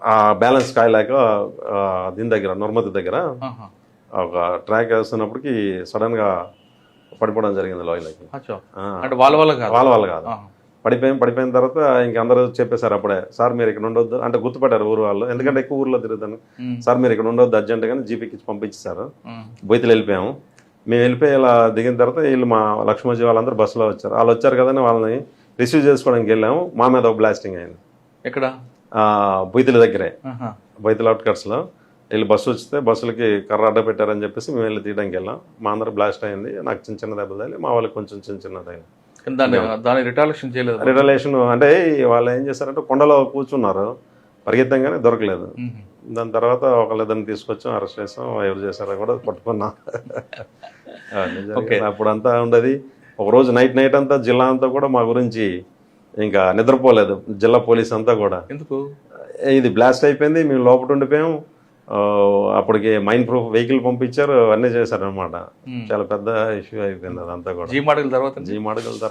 ఆ బ్యాలెన్స్ కాయలేక దీని దగ్గర నుర్మతి దగ్గర. ఒక ట్రాక్ వేస్తున్నప్పటికి సడన్గా పడిపోవడం జరిగింది లోయలోకి అంటే వాళ్ళ వల్ల కాదు. వాళ్ళ వాళ్ళు కాదు. ఆహా. పడిపోయాం పడిపోయిన తర్వాత ఇంక అందరూ చెప్పేశారు అప్పుడే సార్ మీరు ఇక్కడ ఉండొద్దు అంటే గుర్తుపట్టారు ఊరు వాళ్ళు. ఎందుకంటే ఎక్కువ ఊర్లో తిరుగుతాను. సార్ మీరు ఇక్కడ ఉండొద్దు అర్జెంట్ గానీ జీపీకి ఉమ్. బోయితలు వెళ్ళిపోయాము మేము వెళ్ళిపోయి ఇలా దిగిన తర్వాత వీళ్ళు మా లక్ష్మణజీ వాళ్ళందరూ బస్సులో వచ్చారు. వాళ్ళు వచ్చారు కదని వాళ్ళని రిసీవ్ చేసుకోవడానికి వెళ్ళాము. మా మీద ఒక బ్లాస్టింగ్ అయింది. ఎక్కడ? బొయ్తుల దగ్గరే. బొయ్తుల అవుట్కట్స్లో. వీళ్ళు బస్సు వస్తే బస్సులకి కర్ర అడ్డ పెట్టారని చెప్పేసి మేము వెళ్ళి తీయడానికి వెళ్ళాం. మా అందరూ బ్లాస్ట్ అయింది. నాకు చిన్న చిన్న దెబ్బలు తగిలి మా వాళ్ళకి కొంచెం చిన్న చిన్న తగిలి దాన్ని రిటాలిషన్ చేయలేదు. రిటలేషన్ అంటే వాళ్ళు ఏం చేశారంటే కొండలో కూర్చున్నారు. పరిగెత్తంగానే దొరకలేదు. దాని తర్వాత ఒకళ్ళిద్దరిని తీసుకొచ్చాం అరెస్ట్ చేసాం. ఎవరు చేశారో కూడా పట్టుకున్నాం. అప్పుడంతా ఉండదు. ఒక రోజు నైట్ నైట్ అంతా జిల్లా అంతా కూడా మా గురించి ఇంకా నిద్రపోలేదు జిల్లా పోలీస్ అంతా కూడా. ఎందుకు? ఇది బ్లాస్ట్ అయిపోయింది మేము లోపల ఉండిపోయాం. ఆ, అప్పటికి మైన్ ప్రూఫ్ వెహికల్ పంపించారు అన్నీ చేశారనమాట ఉమ్. చాలా పెద్ద ఇష్యూ అయిపోయింది అదంతా కూడా. జీ మోడల్ తర్వాత జీ మడగల